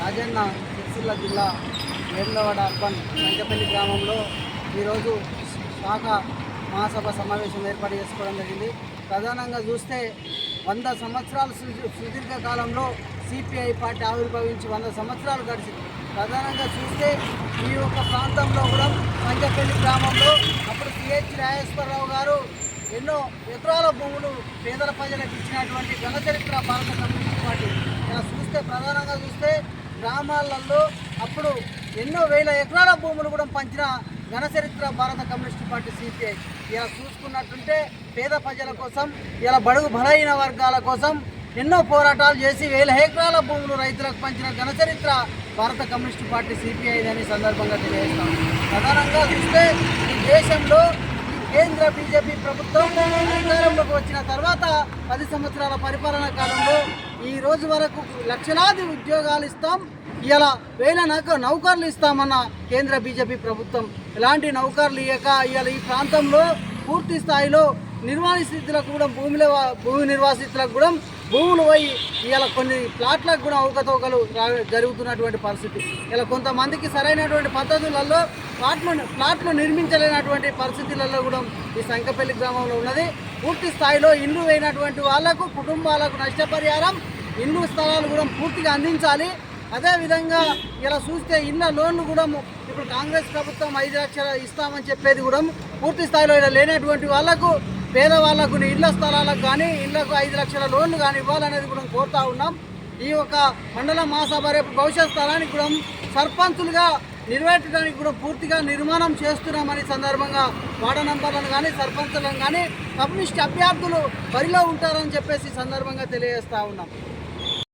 రాజన్న సిరిసిల్ల జిల్లా మేడ్లవాడ అర్బన్ రంగపల్లి గ్రామంలో ఈరోజు శాఖ మహాసభ సమావేశం ఏర్పాటు చేసుకోవడం జరిగింది. ప్రధానంగా చూస్తే వంద సంవత్సరాల సుదీర్ఘ కాలంలో సిపిఐ పార్టీ ఆవిర్భవించి వంద సంవత్సరాలు గడిచింది. ప్రధానంగా చూస్తే ఈ యొక్క ప్రాంతంలో కూడా పంచపల్లి గ్రామంలో అప్పుడు సిహెచ్ రాజేశ్వరరావు గారు ఎన్నో ఎకరాల భూములు పేదల ప్రజలకు ఇచ్చినటువంటి గణచరిత్ర భారత కమ్యూనిస్ట్ పార్టీ. ఇలా చూస్తే ప్రధానంగా చూస్తే గ్రామాలలో అప్పుడు ఎన్నో వేల ఎకరాల భూములు కూడా పంచిన ఘన చరిత్ర భారత కమ్యూనిస్ట్ పార్టీ సిపిఐ. ఇలా చూసుకున్నట్టుంటే పేద ప్రజల కోసం ఇలా బడుగు బలహీన వర్గాల కోసం ఎన్నో పోరాటాలు చేసి వేల ఎకరాల భూములు రైతులకు పంచిన ఘన చరిత్ర భారత కమ్యూనిస్ట్ పార్టీ సిపిఐ అని సందర్భంగా తెలియజేస్తాం. ప్రధానంగా చూస్తే ఈ దేశంలో కేంద్ర బీజేపీ ప్రభుత్వం అధికారంలోకి వచ్చిన తర్వాత పది సంవత్సరాల పరిపాలన కాలంలో ఈ రోజు వరకు లక్షలాది ఉద్యోగాలు ఇస్తాం. ఇలా వేల నౌక నౌకర్లు ఇస్తామన్న కేంద్ర బీజేపీ ప్రభుత్వం. ఎలాంటి నౌకర్లు ఇవ్వక ఇవాళ ఈ ప్రాంతంలో పూర్తి స్థాయిలో నిర్వాసితులకు కూడా భూమిలో భూమి నిర్వాసితులకు కూడా భూములు పోయి ఇలా కొన్ని ప్లాట్లకు కూడా అవకతవకలు జరుగుతున్నటువంటి పరిస్థితి. ఇలా కొంతమందికి సరైనటువంటి పద్ధతులలో ప్లాట్లు ప్లాట్లు నిర్మించలేనటువంటి పరిస్థితులలో కూడా ఈ సంకపల్లి గ్రామంలో ఉన్నది. పూర్తి స్థాయిలో ఇల్లు అయినటువంటి వాళ్ళకు కుటుంబాలకు నష్టపరిహారం ఇల్లు స్థలాలు కూడా పూర్తిగా అందించాలి. అదేవిధంగా ఇలా చూస్తే ఇళ్ళ లోన్లు కూడా ఇప్పుడు కాంగ్రెస్ ప్రభుత్వం ఐదు లక్షలు ఇస్తామని చెప్పేది కూడా పూర్తి స్థాయిలో ఇలా లేనటువంటి వాళ్ళకు పేదవాళ్ళకు ఇళ్ళ స్థలాలకు కానీ ఇళ్ళకు ఐదు లక్షల లోన్లు కానీ ఇవ్వాలనేది కూడా కోరుతా ఉన్నాం. ఈ యొక్క మండల మహాసభ రేపు భవిష్యత్ స్థలానికి కూడా సర్పంచులుగా నిర్వహించడానికి కూడా పూర్తిగా నిర్మాణం చేస్తున్నామని సందర్భంగా వార్డు నంబర్లను కానీ సర్పంచులను కానీ కమ్యూనిస్ట్ అభ్యర్థులు బరిలో ఉంటారని చెప్పేసి సందర్భంగా తెలియజేస్తా ఉన్నాం.